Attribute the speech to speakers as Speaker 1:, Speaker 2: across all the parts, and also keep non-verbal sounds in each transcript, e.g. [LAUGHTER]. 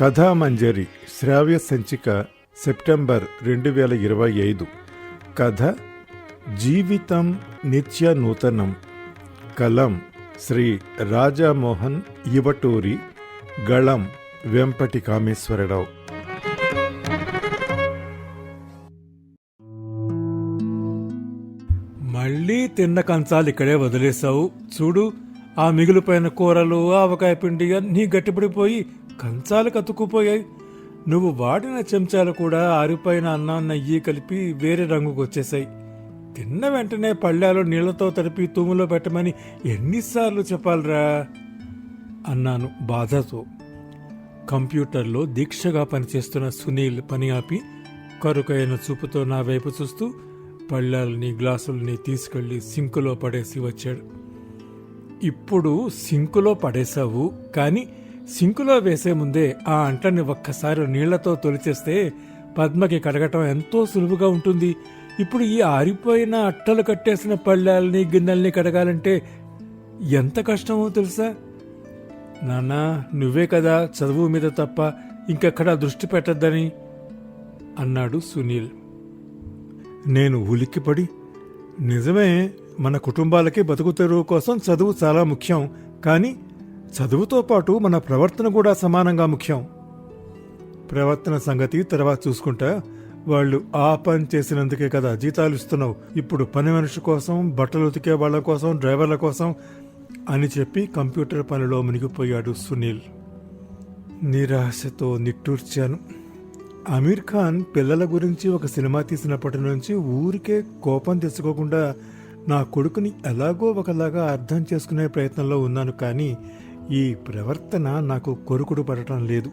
Speaker 1: కథామంజరి శ్రావ్య సంచిక సెప్టెంబర్ రెండు వేల ఇరవై ఐదు. కథ జీవితం నిత్య నూతనం. కలం శ్రీ రాజామోహన్ ఇవటూరి గళం వెంపటి కామేశ్వరరావు
Speaker 2: మళ్ళీ తిన్న కంచాలు ఇక్కడే వదిలేశావు. చూడు ఆ మిగిలిపోయిన కూరలు ఆవకాయ పిండి అన్నీ గట్టిపడిపోయి కంచాలు కతుక్కుపోయాయి. నువ్వు వాడిన చెంచాలు కూడా ఆరిపోయిన అన్నం నెయ్యి కలిపి వేరే రంగుకు వచ్చేసాయి తిన్న వెంటనే పళ్ళాలో నీళ్ళతో తడిపి తూములో పెట్టమని ఎన్నిసార్లు చెప్పాలిరా? అన్నాను బాధతో. కంప్యూటర్లో దీక్షగా పనిచేస్తున్న సునీల్ పని ఆపి కరుకైన చూపుతో నా వైపు చూస్తూ పళ్ళాలని గ్లాసుల్ని తీసుకెళ్ళి సింకులో పడేసి వచ్చాడు. ఇప్పుడు సింకులో పడేశావు కానీ సింకులో వేసే ముందే ఆ అంటని ఒక్కసారి నీళ్ళతో తొలిచేస్తే పద్మకి కడగటం ఎంతో సులువుగా ఉంటుంది. ఇప్పుడు ఈ ఆరిపోయిన అట్టలు కట్టేసిన పళ్ళాలని గిన్నెల్ని కడగాలంటే ఎంత కష్టమో తెలుసా? నాన్నా నువ్వే కదా చదువు మీద తప్ప ఇంకెక్కడా దృష్టి పెట్టద్దని అన్నాడు సునీల్. నేను ఉలిక్కిపడి నిజమే మన కుటుంబాలకి బతుకు తెరువు కోసం చదువు చాలా ముఖ్యం కానీ చదువుతో పాటు మన ప్రవర్తన కూడా సమానంగా ముఖ్యం. ప్రవర్తన సంగతి తర్వాత చూసుకుంటా వాళ్ళు ఆ పని చేసినందుకే కదా జీతాలు ఇస్తున్నావు. ఇప్పుడు పని మనిషి కోసం బట్టలు ఉతికే వాళ్ళ కోసం డ్రైవర్ల కోసం అని చెప్పి కంప్యూటర్ పనిలో మునిగిపోయాడు సునీల్. నిరాశతో నిట్టూర్చాను. అమీర్ ఖాన్ పిల్లల గురించి ఒక సినిమా తీసినప్పటి నుంచి ఊరికే కోపం తెచ్చుకోకుండా నా కొడుకుని ఎలాగో ఒకలాగా అర్థం చేసుకునే ప్రయత్నంలో ఉన్నాను కానీ ఈ ప్రవర్తన నాకు కొరుకుడు పడటం లేదు.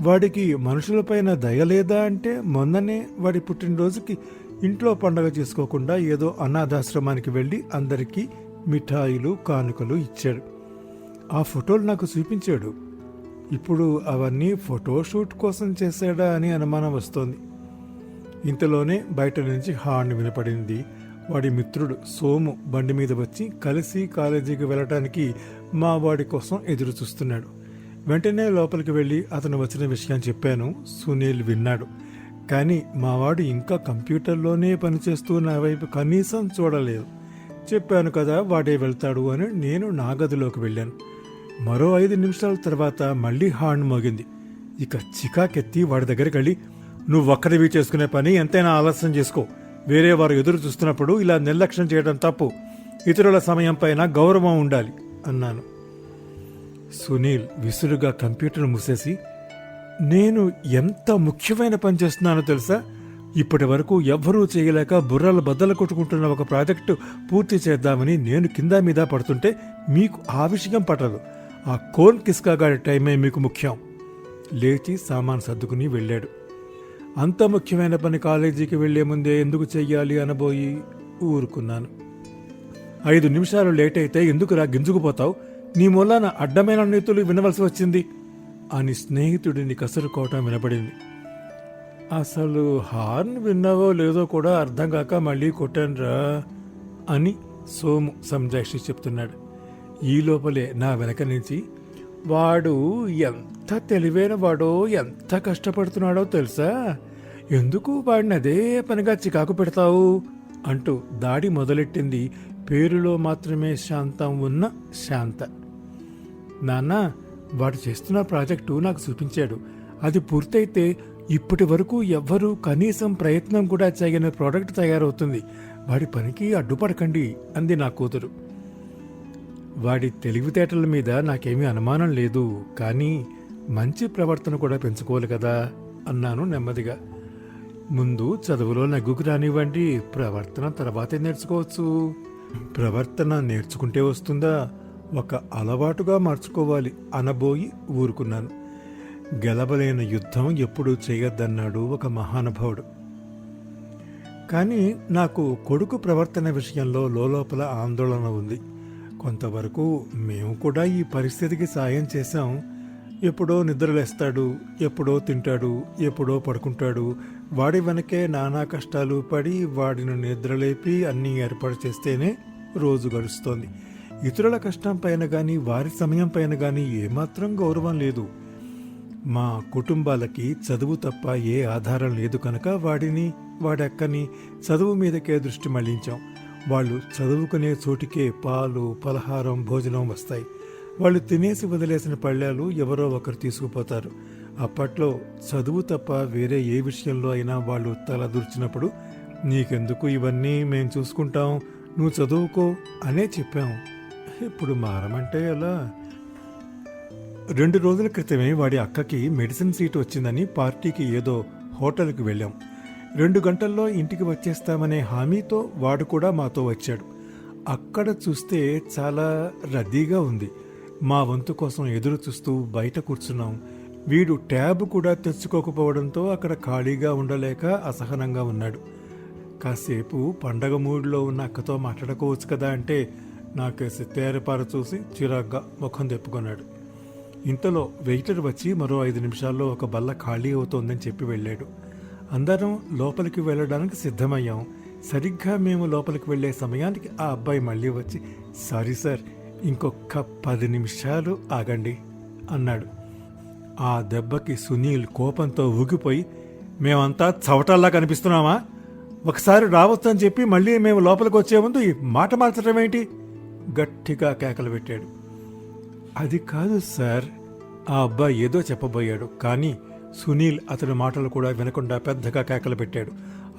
Speaker 2: వాడికి మనుషులపైన దయ లేదా అంటే మొన్ననే వాడి పుట్టినరోజుకి ఇంట్లో పండగ చేసుకోకుండా ఏదో అనాథాశ్రమానికి వెళ్ళి అందరికీ మిఠాయిలు కానుకలు ఇచ్చాడు. ఆ ఫోటోలు నాకు చూపించాడు. ఇప్పుడు అవన్నీ ఫోటోషూట్ కోసం చేశాడా అని అనుమానం వస్తోంది. ఇంతలోనే బయట నుంచి హార్న్ వినపడింది. వాడి మిత్రుడు సోము బండి మీద వచ్చి కలిసి కాలేజీకి వెళ్ళటానికి మా వాడి కోసం ఎదురు చూస్తున్నాడు వెంటనే లోపలికి వెళ్ళి అతను వచ్చిన విషయం చెప్పాను. సునీల్ విన్నాడు. కానీ మావాడు ఇంకా కంప్యూటర్లోనే పనిచేస్తూ నా వైపు కనీసం చూడలేదు. చెప్పాను కదా వాడే వెళ్తాడు అని నేను నా గదిలోకి వెళ్ళాను. మరో ఐదు నిమిషాల తర్వాత మళ్ళీ హార్న్ మోగింది. ఇక చికాకెత్తి వాడి దగ్గరికి వెళ్ళి నువ్వు ఒక్కడివి చేసుకునే పని ఎంతైనా ఆలస్యం చేసుకో. వేరే వారు ఎదురు చూస్తున్నప్పుడు ఇలా నిర్లక్ష్యం చేయడం తప్పు. ఇతరుల సమయం పైన గౌరవం ఉండాలి అన్నాను. సునీల్ విసురుగా కంప్యూటర్ మూసేసి నేను ఎంత ముఖ్యమైన పని చేస్తున్నానో తెలుసా? ఇప్పటి వరకు ఎవ్వరూ చేయలేక బుర్రలు బద్దలు కొట్టుకుంటున్న ఒక ప్రాజెక్టు పూర్తి చేద్దామని నేను కింద మీద పడుతుంటే మీకు ఆ విషయం పట్టదు. ఆ కోన్ కిస్కా టైమే మీకు ముఖ్యం. లేచి సామాన్ సర్దుకుని వెళ్ళాడు. అంత ముఖ్యమైన పని కాలేజీకి వెళ్ళే ముందే ఎందుకు చెయ్యాలి అనబోయి ఊరుకున్నాను. ఐదు నిమిషాలు లేట్ అయితే ఎందుకురా గింజుకుపోతావు? నీ మూలాన అడ్డమైన నీతులు వినవలసి వచ్చింది అని స్నేహితుడిని కసురుకోవటం వినపడింది. అసలు హార్న్ విన్నావో లేదో కూడా అర్థం కాక మళ్ళీ కొట్టానురా అని సోము సంజాక్షి చెప్తున్నాడు. ఈ లోపలే నా వెనక నుంచి వాడు ఎంత తెలివైన వాడో ఎంత కష్టపడుతున్నాడో తెలుసా? ఎందుకు వాడిని అదే పనిగా చికాకు పెడతావు? అంటూ దాడి మొదలెట్టింది. పేరులో మాత్రమే శాంతం ఉన్న శాంత. నాన్న వాడు చేస్తున్న ప్రాజెక్టు నాకు చూపించాడు. అది పూర్తయితే ఇప్పటి వరకు ఎవ్వరూ కనీసం ప్రయత్నం కూడా చేయని ప్రోడక్ట్ తయారవుతుంది. వాడి పనికి అడ్డుపడకండి అంది నా కూతురు. వాడి తెలివితేటల మీద నాకేమీ అనుమానం లేదు. కానీ మంచి ప్రవర్తన కూడా పెంచుకోవాలి కదా అన్నాను నెమ్మదిగా. ముందు చదువులో నగ్గుకు రానివ్వండి. ప్రవర్తన తర్వాతే నేర్చుకోవచ్చు. ప్రవర్తన నేర్చుకుంటే వస్తుందా? ఒక అలవాటుగా మార్చుకోవాలి అనబోయి ఊరుకున్నాను. గెలవలేని యుద్ధం ఎప్పుడూ చేయొద్దన్నాడు ఒక మహానుభావుడు. కానీ నాకు కొడుకు ప్రవర్తన విషయంలో లోపల ఆందోళన ఉంది. కొంతవరకు మేము కూడా ఈ పరిస్థితికి సాయం చేశాం. ఎప్పుడో నిద్రలేస్తాడు ఎప్పుడో తింటాడు ఎప్పుడో పడుకుంటాడు. వాడి వెనకే నానా కష్టాలు పడి వాడిని నిద్రలేపి అన్నీ ఏర్పాటు చేస్తేనే రోజు గడుస్తోంది. ఇతరుల కష్టం పైన కానీ వారి సమయం పైన కానీ ఏమాత్రం గౌరవం లేదు. మా కుటుంబాలకి చదువు తప్ప ఏ ఆధారం లేదు కనుక వాడిని వాడక్కని చదువు మీదకే దృష్టి మళ్ళించాం. వాళ్ళు చదువుకునే చోటికే పాలు పలహారం భోజనం వస్తాయి. వాళ్ళు తినేసి వదిలేసిన పళ్ళాలు ఎవరో ఒకరు తీసుకుపోతారు. అప్పట్లో చదువు తప్ప వేరే ఏ విషయంలో అయినా వాళ్ళు తలదూర్చినప్పుడు నీకెందుకు ఇవన్నీ మేం చూసుకుంటాం నువ్వు చదువుకో అనే చెప్పాం. ఇప్పుడు మారమంటే ఎలా? రెండు రోజుల క్రితమే వాడి అక్కకి మెడిసిన్ సీట్ వచ్చిందని పార్టీకి ఏదో హోటల్కి వెళ్ళాం. రెండు గంటల్లో ఇంటికి వచ్చేస్తామనే హామీతో వాడు కూడా మాతో వచ్చాడు. అక్కడ చూస్తే చాలా రద్దీగా ఉంది. మా వంతు కోసం ఎదురు చూస్తూ బయట కూర్చున్నాం. వీడు ట్యాబ్ కూడా తెచ్చుకోకపోవడంతో అక్కడ ఖాళీగా ఉండలేక అసహనంగా ఉన్నాడు. కాసేపు పండగ మూడ్లో ఉన్న అక్కతో మాట్లాడుకోవచ్చు కదా అంటే నాకేసి తేరపార చూసి చిరాగ్గా ముఖం తెప్పుకున్నాడు. ఇంతలో వెయిటర్ వచ్చి మరో ఐదు నిమిషాల్లో ఒక బల్ల ఖాళీ అవుతోందని చెప్పి వెళ్ళాడు. అందరం లోపలికి వెళ్ళడానికి సిద్ధమయ్యాం. సరిగ్గా మేము లోపలికి వెళ్ళే సమయానికి ఆ అబ్బాయి మళ్ళీ వచ్చి సారీ సార్ ఇంకొక పది నిమిషాలు ఆగండి అన్నాడు. ఆ దెబ్బకి సునీల్ కోపంతో ఊగిపోయి మేమంతా చవటల్లా కనిపిస్తున్నామా? ఒకసారి రావచ్చని చెప్పి మళ్ళీ మేము లోపలికి వచ్చే ముందు ఈ మాట మార్చడం ఏంటి? గట్టిగా కేకలు పెట్టాడు. అది కాదు సార్ ఆ అబ్బాయి ఏదో చెప్పబోయాడు కానీ సునీల్ అతని మాటలు కూడా వినకుండా పెద్దగా కేకలు పెట్టాడు.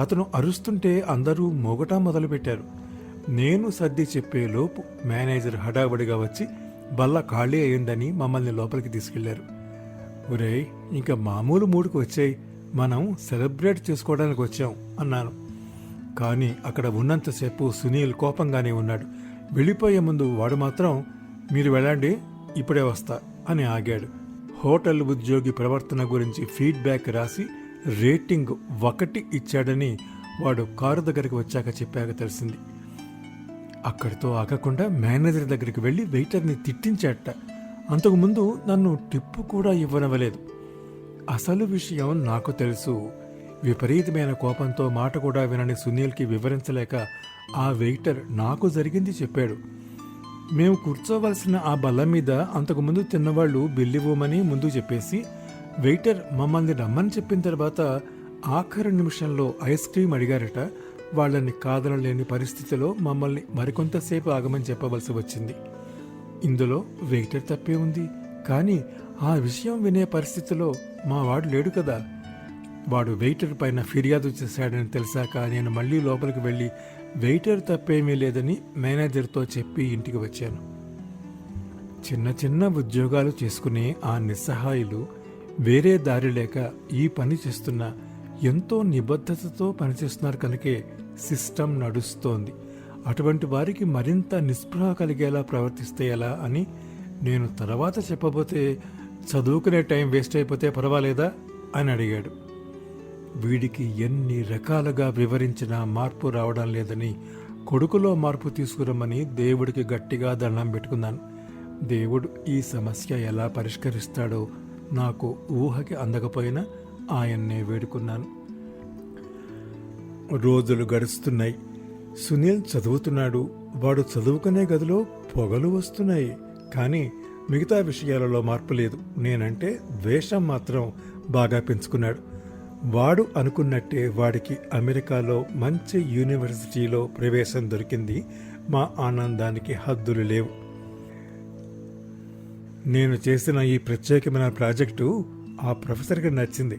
Speaker 2: అతను అరుస్తుంటే అందరూ మోగటం మొదలుపెట్టారు. నేను సర్ది చెప్పే లోపు మేనేజర్ హడావుడిగా వచ్చి బల్ల ఖాళీ అయిందని మమ్మల్ని లోపలికి తీసుకెళ్ళారు. ఒరేయ్ ఇంకా మామూలు మూడుకు వచ్చాయి. మనం సెలబ్రేట్ చేసుకోవడానికి వచ్చాం అన్నాను. కానీ అక్కడ ఉన్నంతసేపు సునీల్ కోపంగానే ఉన్నాడు. వెళ్ళిపోయే ముందు వాడు మాత్రం మీరు వెళ్ళండి ఇప్పుడే వస్తా అని ఆగాడు. హోటల్ ఉద్యోగి ప్రవర్తన గురించి ఫీడ్బ్యాక్ రాసి రేటింగ్ ఒకటి ఇచ్చాడని వాడు కారు దగ్గరికి వచ్చాక చెప్పాక తెలిసింది. అక్కడితో ఆగకుండా మేనేజర్ దగ్గరికి వెళ్ళి వెయిటర్ని తిట్టించాట. అంతకుముందు నన్ను టిప్పు కూడా ఇవ్వనవలేదు అసలు విషయం నాకు తెలుసు. విపరీతమైన కోపంతో మాట కూడా వినని సునీల్కి వివరించలేక ఆ వెయిటర్ నాకు జరిగింది చెప్పాడు. మేము కూర్చోవలసిన ఆ బల్ల మీద అంతకుముందు తిన్నవాళ్ళు బిల్లివ్వమని ముందు చెప్పేసి వెయిటర్ మమ్మల్ని రమ్మని చెప్పిన తర్వాత ఆఖరి నిమిషంలో ఐస్ క్రీమ్ అడిగారట. వాళ్ళని కాదనలేని పరిస్థితిలో మమ్మల్ని మరికొంతసేపు ఆగమని చెప్పవలసి వచ్చింది. ఇందులో వెయిటర్ తప్పే ఉంది. కానీ ఆ విషయం వినే పరిస్థితిలో మా వాడు లేడు కదా. వాడు వెయిటర్ పైన ఫిర్యాదు చేశాడని తెలిసాక నేను మళ్ళీ లోపలికి వెళ్ళి వెయిటర్ తప్పేమీ లేదని మేనేజర్తో చెప్పి ఇంటికి వచ్చాను. చిన్న చిన్న ఉద్యోగాలు చేసుకునే ఆ నిస్సహాయులు వేరే దారి లేక ఈ పని చేస్తున్న ఎంతో నిబద్ధతతో పనిచేస్తున్నారు కనుకే సిస్టమ్ నడుస్తోంది. అటువంటి వారికి మరింత నిస్పృహ కలిగేలా ప్రవర్తిస్తే ఎలా అని నేను తర్వాత చెప్పబోతే చదువుకునే టైం వేస్ట్ అయిపోతే పర్వాలేదా అని అడిగాడు. వీడికి ఎన్ని రకాలుగా వివరించినా మార్పు రావడం లేదని కొడుకులో మార్పు తీసుకురమ్మని దేవుడికి గట్టిగా దండం పెట్టుకున్నాను. దేవుడు ఈ సమస్య ఎలా పరిష్కరిస్తాడో నాకు ఊహకి అందకపోయినా ఆయన్నే వేడుకున్నాను. రోజులు గడుస్తున్నాయి. సునీల్ చదువుతున్నాడు. వాడు చదువుకునే గదిలో పొగలు వస్తున్నాయి. కానీ మిగతా విషయాలలో మార్పు లేదు. నేనంటే ద్వేషం మాత్రం బాగా పెంచుకున్నాడు. వాడు అనుకున్నట్టే వాడికి అమెరికాలో మంచి యూనివర్సిటీలో ప్రవేశం దొరికింది. మా ఆనందానికి హద్దులు లేవు. నేను చేసిన ఈ ప్రత్యేకమైన ప్రాజెక్టు ఆ ప్రొఫెసర్కి నచ్చింది.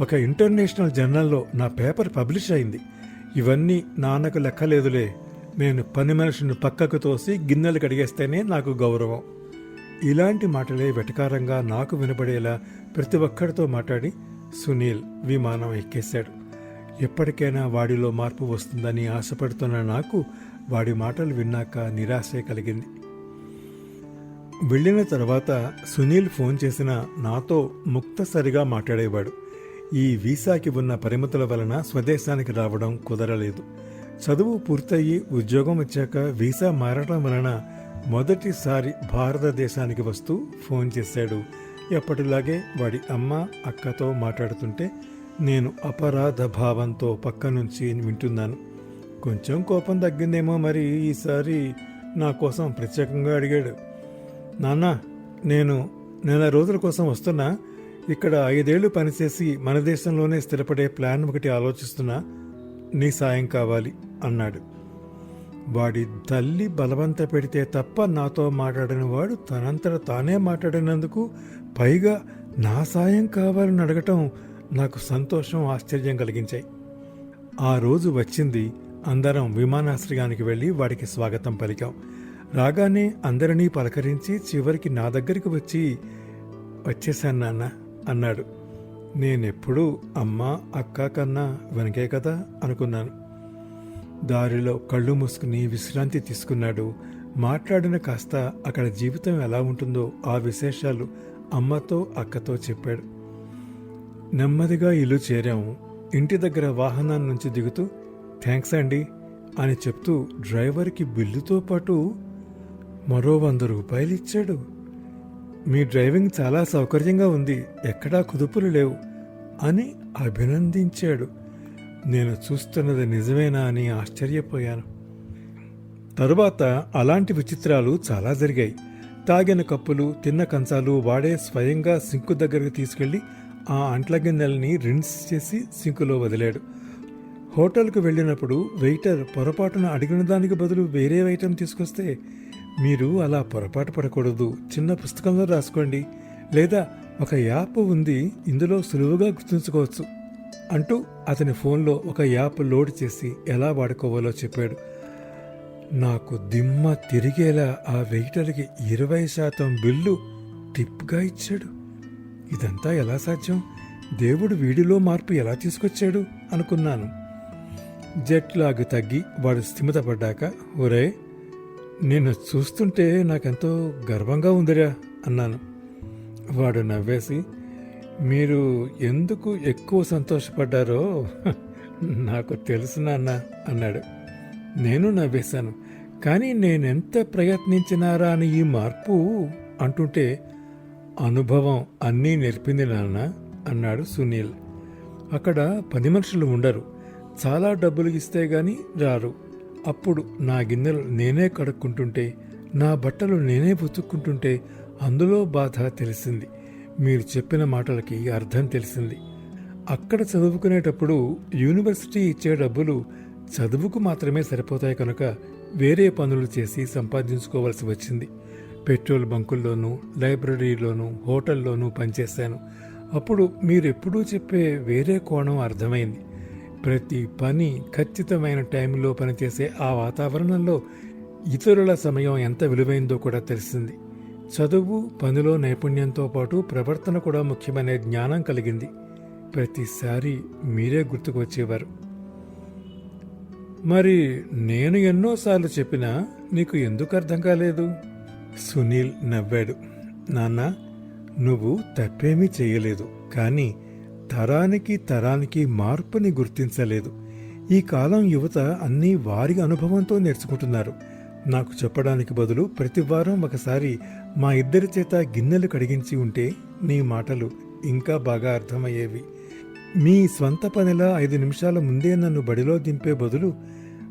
Speaker 2: ఒక ఇంటర్నేషనల్ జర్నల్లో నా పేపర్ పబ్లిష్ అయింది. ఇవన్నీ నాన్నకు లెక్కలేదులే. నేను పని మనిషిని పక్కకు తోసి గిన్నెలు కడిగేస్తేనే నాకు గౌరవం. ఇలాంటి మాటలే వెటకారంగా నాకు వినపడేలా ప్రతి ఒక్కరితో మాట్లాడి సునీల్ విమానం ఎక్కేశాడు. ఎప్పటికైనా వాడిలో మార్పు వస్తుందని ఆశపడుతున్న నాకు వాడి మాటలు విన్నాక నిరాశే కలిగింది. వెళ్ళిన తర్వాత సునీల్ ఫోన్ చేసిన నాతో ముక్తసరిగా మాట్లాడేవాడు. ఈ వీసాకి ఉన్న పరిమితుల వలన స్వదేశానికి రావడం కుదరలేదు. చదువు పూర్తయి ఉద్యోగం వచ్చాక వీసా మారడం వలన మొదటిసారి భారతదేశానికి వస్తూ ఫోన్ చేశాడు. ఎప్పటిలాగే వాడి అమ్మ అక్కతో మాట్లాడుతుంటే నేను అపరాధ భావంతో పక్క నుంచి వింటున్నాను. కొంచెం కోపం తగ్గిందేమో మరి ఈసారి నా కోసం ప్రత్యేకంగా అడిగాడు. నాన్న నేను నెల రోజుల కోసం వస్తున్నా. ఇక్కడ ఐదేళ్ళు పనిచేసి మన దేశంలోనే స్థిరపడే ప్లాన్ ఒకటి ఆలోచిస్తున్నా నీ సాయం కావాలి అన్నాడు. వాడి తల్లి బలవంత పెడితే తప్ప నాతో మాట్లాడిన వాడు తనంతట తానే మాట్లాడినందుకు పైగా నా సాయం కావాలని అడగటం నాకు సంతోషం ఆశ్చర్యం కలిగించాయి. ఆ రోజు వచ్చింది అందరం విమానాశ్రయానికి వెళ్ళి వాడికి స్వాగతం పలికాం. రాగానే అందరినీ పలకరించి చివరికి నా దగ్గరికి వచ్చి వచ్చేసాను నాన్న అన్నాడు. నేనెప్పుడూ అమ్మ అక్క కన్నా వెనకే కదా అనుకున్నాను. దారిలో కళ్ళు మూసుకుని విశ్రాంతి తీసుకున్నాడు. మాట్లాడిన కాస్త అక్కడ జీవితం ఎలా ఉంటుందో ఆ విశేషాలు అమ్మతో అక్కతో చెప్పాడు. నెమ్మదిగా ఇల్లు చేరాము ఇంటి దగ్గర వాహనాన్ని నుంచి దిగుతూ థ్యాంక్స్ అండి అని చెప్తూ డ్రైవర్కి బిల్లుతో పాటు మరో వంద రూపాయలు ఇచ్చాడు. మీ డ్రైవింగ్ చాలా సౌకర్యంగా ఉంది ఎక్కడా కుదుపులు లేవు అని అభినందించాడు. నేను చూస్తున్నది నిజమేనా అని ఆశ్చర్యపోయాను. తరువాత అలాంటి విచిత్రాలు చాలా జరిగాయి. తాగిన కప్పులు తిన్న కంచాలు వాడే స్వయంగా సింకు దగ్గరకు తీసుకెళ్ళి ఆ అంట్ల గిన్నెలని రిన్స్ చేసి సింకులో వదిలాడు. హోటల్కు వెళ్ళినప్పుడు వెయిటర్ పొరపాటున అడిగిన దానికి బదులు వేరే ఐటెం తీసుకొస్తే మీరు అలా పొరపాటు పడకూడదు. చిన్న పుస్తకంలో రాసుకోండి. లేదా ఒక యాప్ ఉంది ఇందులో సులువుగా గుర్తుంచుకోవచ్చు అంటూ అతని ఫోన్లో ఒక యాప్ లోడ్ చేసి ఎలా వాడుకోవాలో చెప్పాడు. నాకు దిమ్మ తిరిగేలా ఆ వెయిటర్కి ఇరవై శాతం బిల్లు టిప్గా ఇచ్చాడు. ఇదంతా ఎలా సాధ్యం? దేవుడు వీడిలో మార్పు ఎలా తీసుకొచ్చాడు? అనుకున్నాను. జెట్ లాగ్ తగ్గి వాడు స్థిమితపడ్డాక ఒరే నిన్ను చూస్తుంటే నాకెంతో గర్వంగా ఉందిరా అన్నాను. వాడు నవ్వేసి మీరు ఎందుకు ఎక్కువ సంతోషపడ్డారో [LAUGHS] నాకు తెలుసు నాన్న అన్నాడు. నేను నవ్వేశాను కానీ నేనెంత ప్రయత్నించినారా అని ఈ మార్పు అంటుంటే అనుభవం అన్నీ నేర్పింది నాన్న అన్నాడు సునీల్. అక్కడ పది మనుషులు ఉండరు చాలా డబ్బులు ఇస్తే గాని రారు అప్పుడు నా గిన్నెలు నేనే కడుక్కుంటుంటే నా బట్టలు నేనే పుచ్చుకుంటుంటే అందులో బాధ తెలిసింది. మీరు చెప్పిన మాటలకి అర్థం తెలిసింది. అక్కడ చదువుకునేటప్పుడు యూనివర్సిటీ ఇచ్చే డబ్బులు చదువుకు మాత్రమే సరిపోతాయి కనుక వేరే పనులు చేసి సంపాదించుకోవాల్సి వచ్చింది. పెట్రోల్ బంకుల్లోనూ లైబ్రరీలోనూ హోటల్లోనూ పనిచేశాను. అప్పుడు మీరెప్పుడూ చెప్పే వేరే కోణం అర్థమైంది. ప్రతి పని ఖచ్చితమైన టైంలో పనిచేసే ఆ వాతావరణంలో ఇతరుల సమయం ఎంత విలువైందో కూడా తెలిసింది. చదువు పనిలో నైపుణ్యంతో పాటు ప్రవర్తన కూడా ముఖ్యమనే జ్ఞానం కలిగింది. ప్రతిసారి మీరే గుర్తుకు వచ్చేవారు. మరి నేను ఎన్నోసార్లు చెప్పినా నీకు ఎందుకు అర్థం కాలేదు? సునీల్ నవ్వాడు. నాన్న నువ్వు తప్పేమీ చేయలేదు. కానీ తరానికి తరానికి మార్పుని గుర్తించలేదు. ఈ కాలం యువత అన్నీ వారి అనుభవంతో నేర్చుకుంటున్నారు. నాకు చెప్పడానికి బదులు ప్రతి వారం ఒకసారి మా ఇద్దరి చేత గిన్నెలు కడిగించి ఉంటే నీ మాటలు ఇంకా బాగా అర్థమయ్యేవి. మీ స్వంత పనిలా ఐదు నిమిషాల ముందే నన్ను బడిలో దింపే బదులు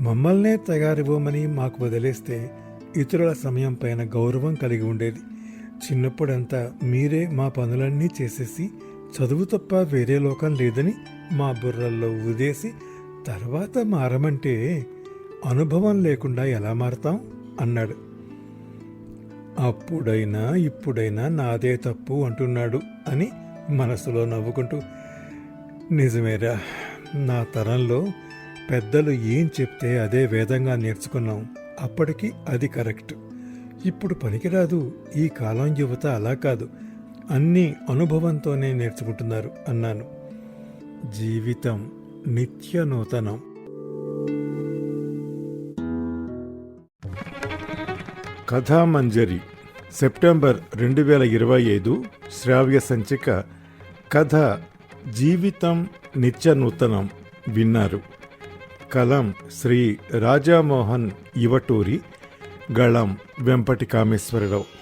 Speaker 2: మమ్మల్నే తయారివ్వమని మాకు వదిలేస్తే ఇతరుల సమయం పైన గౌరవం కలిగి ఉండేది. చిన్నప్పుడంతా మీరే మా పనులన్నీ చేసేసి చదువు తప్ప వేరే లోకం లేదని మా బుర్రల్లో ఊదేసి తర్వాత మారమంటే అనుభవం లేకుండా ఎలా మారతాం? అన్నాడు. అప్పుడైనా ఇప్పుడైనా నాదే తప్పు అంటున్నాడు అని మనసులో నవ్వుకుంటూ నిజమేరా నా తరంలో పెద్దలు ఏం చెప్తే అదే వేదంగా నేర్చుకున్నాం. అప్పటికి అది కరెక్ట్. ఇప్పుడు పనికిరాదు. ఈ కాలం యువత అలా కాదు. అన్నీ అనుభవంతోనే నేర్చుకుంటున్నారు అన్నాను. జీవితం నిత్య నూతనం
Speaker 1: కథామంజరి సెప్టెంబర్ రెండు వేల ఇరవై ఐదు శ్రావ్య సంచిక కథ జీవితం నిత్య నూతనం విన్నారు. కలం శ్రీ రాజామోహన్ యువటూరి గళం వెంపటి కామేశ్వరరావు.